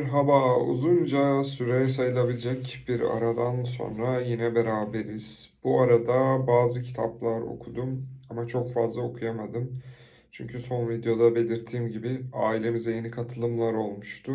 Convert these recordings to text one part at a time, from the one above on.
Merhaba, uzunca süre sayılabilecek bir aradan sonra yine beraberiz. Bu arada bazı kitaplar okudum ama çok fazla okuyamadım. Çünkü son videoda belirttiğim gibi ailemize yeni katılımlar olmuştu.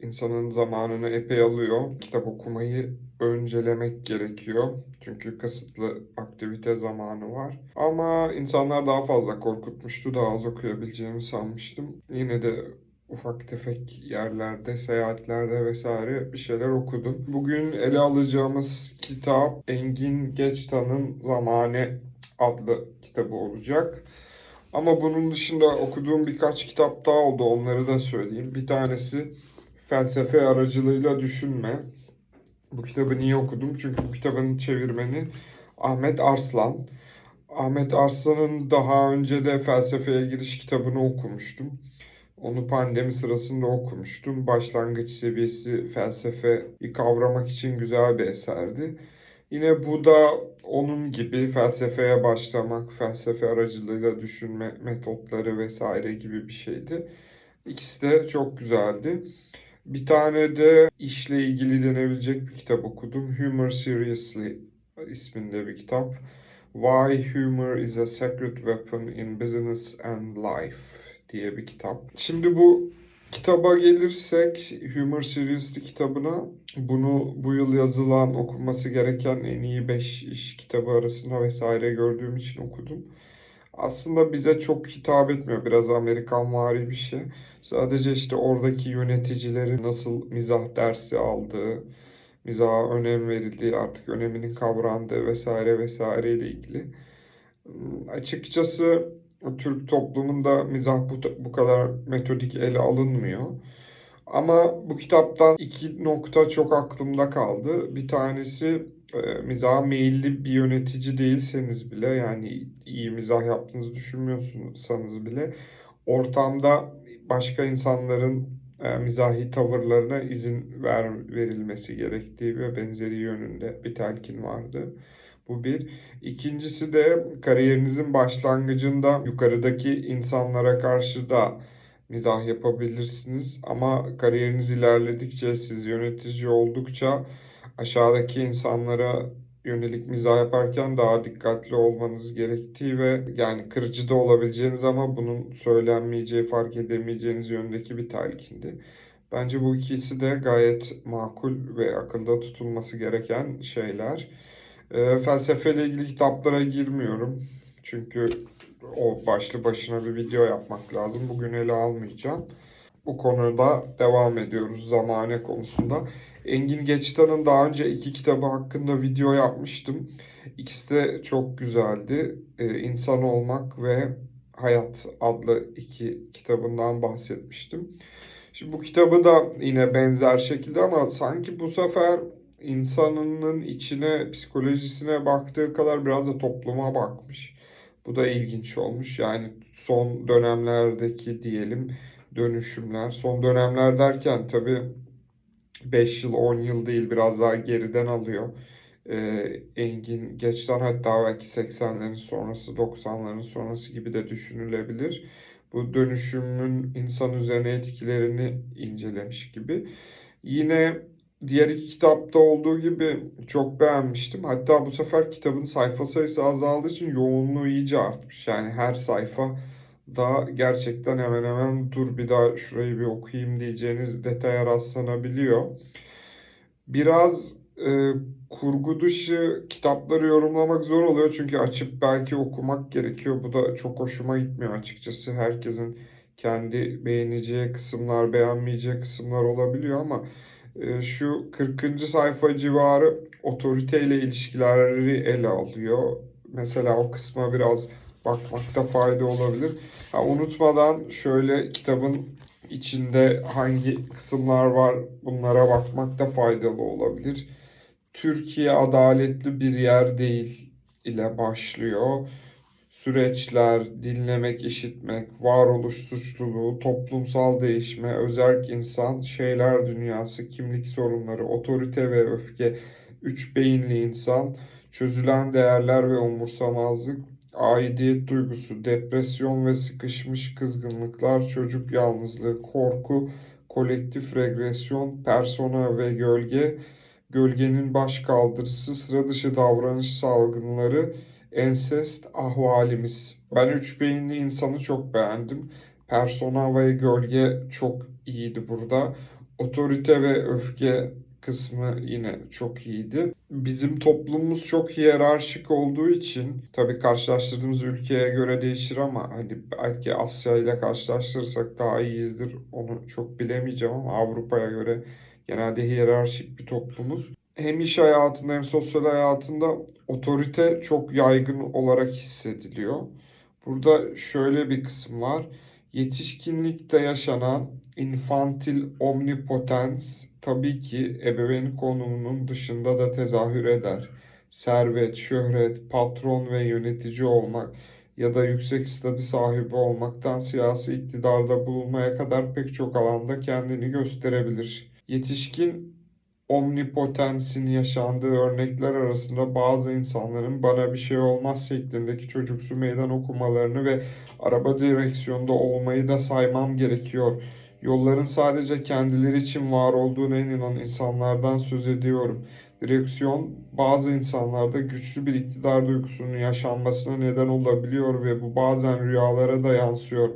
İnsanın zamanını epey alıyor. Kitap okumayı öncelemek gerekiyor. Çünkü kısıtlı aktivite zamanı var. Ama insanlar daha fazla korkutmuştu. Daha az okuyabileceğimi sanmıştım. Yine de ufak tefek yerlerde, seyahatlerde vesaire bir şeyler okudum. Bugün ele alacağımız kitap Engin Geçtan'ın Zamane adlı kitabı olacak. Ama bunun dışında okuduğum birkaç kitap daha oldu. Onları da söyleyeyim. Bir tanesi Felsefe Aracılığıyla Düşünme. Bu kitabı niye okudum? Çünkü bu kitabın çevirmeni Ahmet Arslan. Ahmet Arslan'ın daha önce de felsefeye giriş kitabını okumuştum. Onu pandemi sırasında okumuştum. Başlangıç seviyesi felsefeyi kavramak için güzel bir eserdi. Yine bu da onun gibi felsefeye başlamak, felsefe aracılığıyla düşünme metotları vesaire gibi bir şeydi. İkisi de çok güzeldi. Bir tane de işle ilgili denebilecek bir kitap okudum. Humor Seriously isminde bir kitap. Why Humor is a Sacred Weapon in Business and Life diye bir kitap. Şimdi bu kitaba gelirsek Humor Seriously kitabına bunu bu yıl yazılan okunması gereken en iyi 5 iş kitabı arasında vesaire gördüğüm için okudum. Aslında bize çok hitap etmiyor. Biraz Amerikanvari bir şey. Sadece işte oradaki yöneticilerin nasıl mizah dersi aldığı, mizaha önem verildiği, artık öneminin kavrandığı vesaire vesaire ile ilgili. Hmm, Açıkçası Türk toplumunda mizah bu, bu kadar metodik ele alınmıyor. Ama bu kitaptan iki nokta çok aklımda kaldı. Bir tanesi e, mizaha meyilli bir yönetici değilseniz bile yani iyi mizah yaptığınızı düşünmüyorsanız bile ortamda başka insanların e, mizahi tavırlarına izin ver, verilmesi gerektiği ve benzeri yönünde bir telkin vardı. Bu bir. İkincisi de kariyerinizin başlangıcında yukarıdaki insanlara karşı da mizah yapabilirsiniz. Ama kariyeriniz ilerledikçe, siz yönetici oldukça aşağıdaki insanlara yönelik mizah yaparken daha dikkatli olmanız gerektiği ve yani kırıcı da olabileceğiniz ama bunun söylenmeyeceği, fark edemeyeceğiniz yönündeki bir telkindi. Bence bu ikisi de gayet makul ve akılda tutulması gereken şeyler. E, felsefeyle ilgili kitaplara girmiyorum. Çünkü o başlı başına bir video yapmak lazım. Bugün ele almayacağım. Bu konuda devam ediyoruz zamane konusunda. Engin Geçtan'ın daha önce iki kitabı hakkında video yapmıştım. İkisi de çok güzeldi. Ee, İnsan Olmak ve Hayat adlı iki kitabından bahsetmiştim. Şimdi bu kitabı da yine benzer şekilde ama sanki bu sefer insanının içine, psikolojisine baktığı kadar biraz da topluma bakmış. Bu da ilginç olmuş. Yani son dönemlerdeki diyelim dönüşümler. Son dönemler derken tabii 5 yıl 10 yıl değil biraz daha geriden alıyor. Ee, Engin Geçten hatta belki 80'lerin sonrası 90'ların sonrası gibi de düşünülebilir. Bu dönüşümün insan üzerine etkilerini incelemiş gibi. Yine diğer iki kitapta olduğu gibi çok beğenmiştim. Hatta bu sefer kitabın sayfa sayısı azaldığı için yoğunluğu iyice artmış. Yani her sayfa da gerçekten hemen hemen dur bir daha şurayı bir okuyayım diyeceğiniz detaya rastlanabiliyor. Biraz e, kurgu dışı kitapları yorumlamak zor oluyor çünkü açıp belki okumak gerekiyor. Bu da çok hoşuma gitmiyor açıkçası. Herkesin kendi beğeneceği kısımlar, beğenmeyeceği kısımlar olabiliyor ama şu 40. sayfa civarı otoriteyle ilişkileri ele alıyor. Mesela o kısma biraz bakmakta fayda olabilir. Ha, unutmadan şöyle kitabın içinde hangi kısımlar var bunlara bakmakta faydalı olabilir. Türkiye adaletli bir yer değil ile başlıyor. Süreçler, dinlemek, işitmek, varoluş suçluluğu, toplumsal değişme, özerk insan, şeyler dünyası, kimlik sorunları, otorite ve öfke, üç beyinli insan, çözülen değerler ve umursamazlık, aidiyet duygusu, depresyon ve sıkışmış kızgınlıklar, çocuk yalnızlığı, korku, kolektif regresyon, persona ve gölge, gölgenin baş kaldırısı, sıra dışı davranış salgınları, ensest ahvalimiz. Ben üç beyinli insanı çok beğendim. Persona ve gölge çok iyiydi burada. Otorite ve öfke kısmı yine çok iyiydi. Bizim toplumumuz çok hiyerarşik olduğu için tabii karşılaştırdığımız ülkeye göre değişir ama hani belki Asya ile karşılaştırırsak daha iyiyizdir. Onu çok bilemeyeceğim ama Avrupa'ya göre genelde hiyerarşik bir toplumuz. Hem iş hayatında hem sosyal hayatında otorite çok yaygın olarak hissediliyor. Burada şöyle bir kısım var. Yetişkinlikte yaşanan infantil omnipotens tabii ki ebeveyn konumunun dışında da tezahür eder. Servet, şöhret, patron ve yönetici olmak ya da yüksek statü sahibi olmaktan siyasi iktidarda bulunmaya kadar pek çok alanda kendini gösterebilir. Yetişkin omnipotensin yaşandığı örnekler arasında bazı insanların bana bir şey olmaz şeklindeki çocuksu meydan okumalarını ve araba direksiyonda olmayı da saymam gerekiyor. Yolların sadece kendileri için var olduğuna inanan insanlardan söz ediyorum. Direksiyon bazı insanlarda güçlü bir iktidar duygusunun yaşanmasına neden olabiliyor ve bu bazen rüyalara da yansıyor.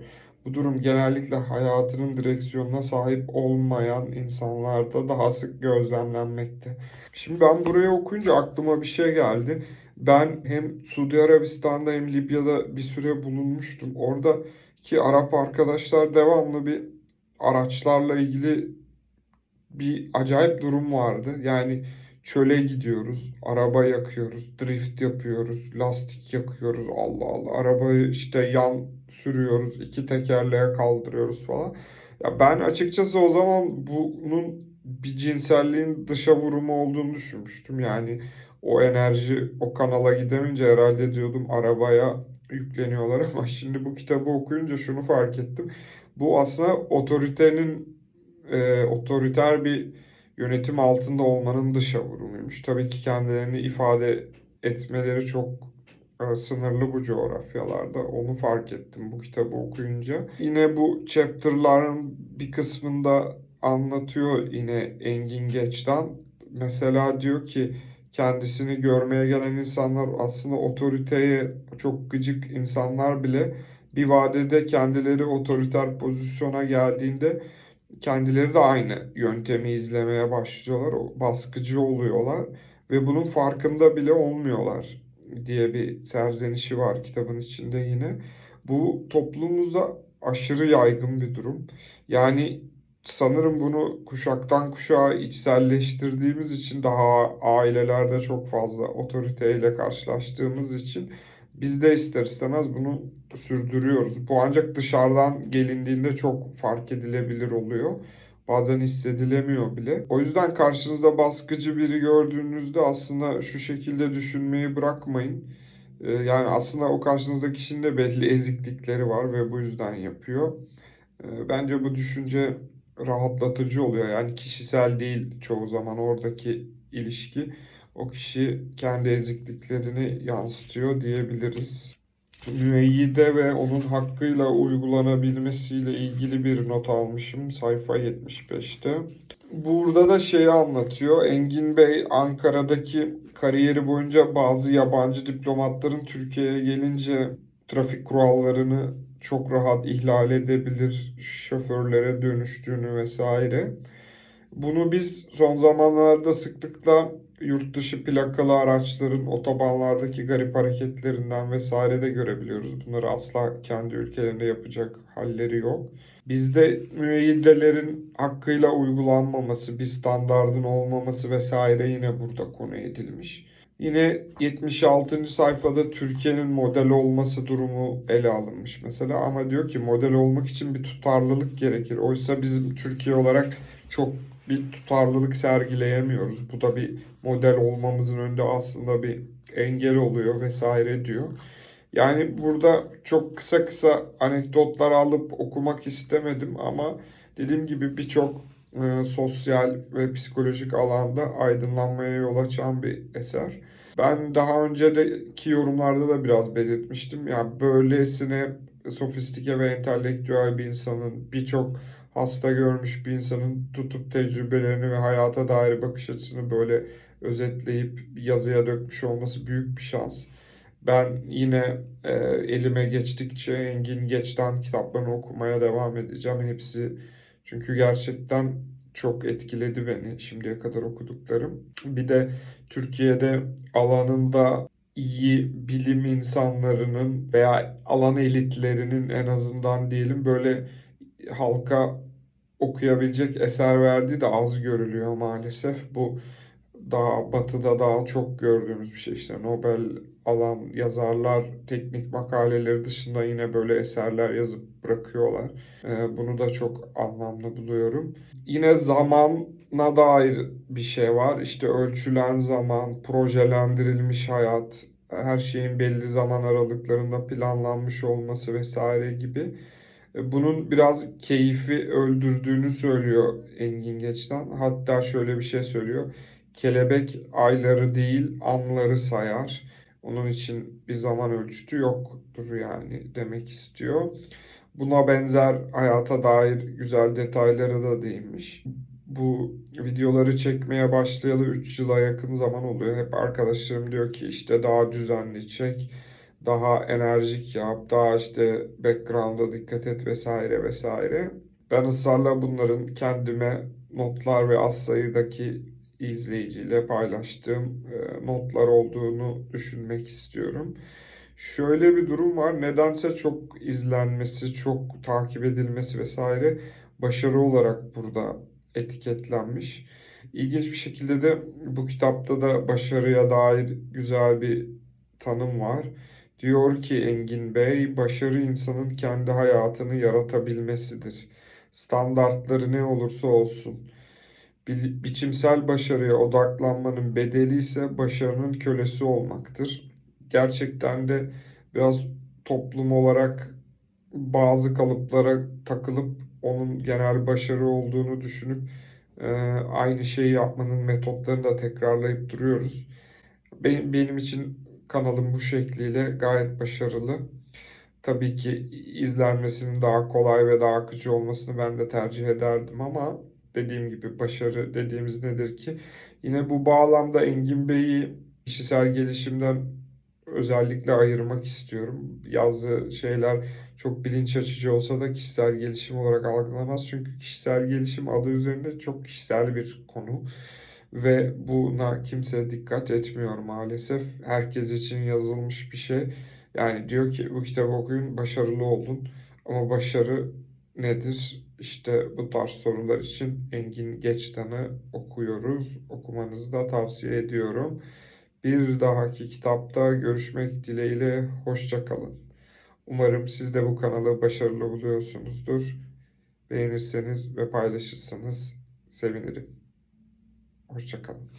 Bu durum genellikle hayatının direksiyonuna sahip olmayan insanlarda daha sık gözlemlenmekte. Şimdi ben burayı okuyunca aklıma bir şey geldi. Ben hem Suudi Arabistan'da hem Libya'da bir süre bulunmuştum. Oradaki Arap arkadaşlar devamlı bir araçlarla ilgili bir acayip durum vardı. Yani çöle gidiyoruz, araba yakıyoruz, drift yapıyoruz, lastik yakıyoruz. Allah Allah. Arabayı işte yan sürüyoruz, iki tekerleğe kaldırıyoruz falan. Ya ben açıkçası o zaman bunun bir cinselliğin dışa vurumu olduğunu düşünmüştüm. Yani o enerji o kanala gidemeyince herhalde diyordum arabaya yükleniyorlar ama şimdi bu kitabı okuyunca şunu fark ettim. Bu aslında otoritenin e, otoriter bir yönetim altında olmanın dışa vurumuymuş. Tabii ki kendilerini ifade etmeleri çok e, sınırlı bu coğrafyalarda. Onu fark ettim bu kitabı okuyunca. Yine bu chapter'ların bir kısmında anlatıyor yine Engin Geç'ten. Mesela diyor ki kendisini görmeye gelen insanlar aslında otoriteye çok gıcık insanlar bile bir vadede kendileri otoriter pozisyona geldiğinde kendileri de aynı yöntemi izlemeye başlıyorlar. Baskıcı oluyorlar ve bunun farkında bile olmuyorlar diye bir serzenişi var kitabın içinde yine. Bu toplumumuzda aşırı yaygın bir durum. Yani sanırım bunu kuşaktan kuşağa içselleştirdiğimiz için daha ailelerde çok fazla otoriteyle karşılaştığımız için biz de ister istemez bunu sürdürüyoruz. Bu ancak dışarıdan gelindiğinde çok fark edilebilir oluyor. Bazen hissedilemiyor bile. O yüzden karşınızda baskıcı biri gördüğünüzde aslında şu şekilde düşünmeyi bırakmayın. Ee, yani aslında o karşınızdaki kişinin de belli eziklikleri var ve bu yüzden yapıyor. Ee, bence bu düşünce rahatlatıcı oluyor. Yani kişisel değil çoğu zaman oradaki ilişki o kişi kendi ezikliklerini yansıtıyor diyebiliriz. Müeyyide ve onun hakkıyla uygulanabilmesiyle ilgili bir not almışım sayfa 75'te. Burada da şeyi anlatıyor. Engin Bey Ankara'daki kariyeri boyunca bazı yabancı diplomatların Türkiye'ye gelince trafik kurallarını çok rahat ihlal edebilir, şoförlere dönüştüğünü vesaire. Bunu biz son zamanlarda sıklıkla yurt dışı plakalı araçların otobanlardaki garip hareketlerinden vesaire de görebiliyoruz. Bunları asla kendi ülkelerinde yapacak halleri yok. Bizde müeyyidelerin hakkıyla uygulanmaması, bir standardın olmaması vesaire yine burada konu edilmiş. Yine 76. sayfada Türkiye'nin model olması durumu ele alınmış mesela ama diyor ki model olmak için bir tutarlılık gerekir. Oysa bizim Türkiye olarak çok bir tutarlılık sergileyemiyoruz. Bu da bir model olmamızın önünde aslında bir engel oluyor vesaire diyor. Yani burada çok kısa kısa anekdotlar alıp okumak istemedim ama dediğim gibi birçok e, sosyal ve psikolojik alanda aydınlanmaya yol açan bir eser. Ben daha önceki yorumlarda da biraz belirtmiştim. Yani böylesine sofistike ve entelektüel bir insanın, birçok hasta görmüş bir insanın tutup tecrübelerini ve hayata dair bakış açısını böyle özetleyip yazıya dökmüş olması büyük bir şans. Ben yine e, elime geçtikçe Engin Geç'ten kitaplarını okumaya devam edeceğim. Hepsi çünkü gerçekten çok etkiledi beni şimdiye kadar okuduklarım. Bir de Türkiye'de alanında iyi bilim insanlarının veya alan elitlerinin en azından diyelim böyle halka okuyabilecek eser verdiği de az görülüyor maalesef. Bu daha batıda daha çok gördüğümüz bir şey işte Nobel alan yazarlar teknik makaleleri dışında yine böyle eserler yazıp bırakıyorlar. Ee, bunu da çok anlamlı buluyorum. Yine zamana dair bir şey var. İşte ölçülen zaman, projelendirilmiş hayat, her şeyin belli zaman aralıklarında planlanmış olması vesaire gibi. E, Bunun biraz keyfi öldürdüğünü söylüyor Engin Geç'ten. Hatta şöyle bir şey söylüyor. Kelebek ayları değil anları sayar. Onun için bir zaman ölçütü yoktur yani demek istiyor. Buna benzer hayata dair güzel detaylara da değinmiş. Bu videoları çekmeye başlayalı 3 yıla yakın zaman oluyor. Hep arkadaşlarım diyor ki işte daha düzenli çek, daha enerjik yap, daha işte background'a dikkat et vesaire vesaire. Ben ısrarla bunların kendime notlar ve az sayıdaki izleyiciyle paylaştığım e, notlar olduğunu düşünmek istiyorum. Şöyle bir durum var. Nedense çok izlenmesi, çok takip edilmesi vesaire başarı olarak burada etiketlenmiş. İlginç bir şekilde de bu kitapta da başarıya dair güzel bir tanım var. Diyor ki Engin Bey, başarı insanın kendi hayatını yaratabilmesidir. Standartları ne olursa olsun. Bi- biçimsel başarıya odaklanmanın bedeli ise başarının kölesi olmaktır. Gerçekten de biraz toplum olarak bazı kalıplara takılıp onun genel başarı olduğunu düşünüp e, aynı şeyi yapmanın metotlarını da tekrarlayıp duruyoruz. Benim, benim için kanalım bu şekliyle gayet başarılı. Tabii ki izlenmesinin daha kolay ve daha akıcı olmasını ben de tercih ederdim ama dediğim gibi başarı dediğimiz nedir ki? Yine bu bağlamda Engin Bey'i kişisel gelişimden özellikle ayırmak istiyorum. Yazdığı şeyler çok bilinç açıcı olsa da kişisel gelişim olarak algılanamaz. Çünkü kişisel gelişim adı üzerinde çok kişisel bir konu. Ve buna kimse dikkat etmiyor maalesef. Herkes için yazılmış bir şey. Yani diyor ki bu kitabı okuyun, başarılı olun. Ama başarı nedir? İşte bu tarz sorular için Engin Geçtan'ı okuyoruz. Okumanızı da tavsiye ediyorum. Bir dahaki kitapta görüşmek dileğiyle hoşça kalın. Umarım siz de bu kanalı başarılı buluyorsunuzdur. Beğenirseniz ve paylaşırsanız sevinirim. Hoşça kalın.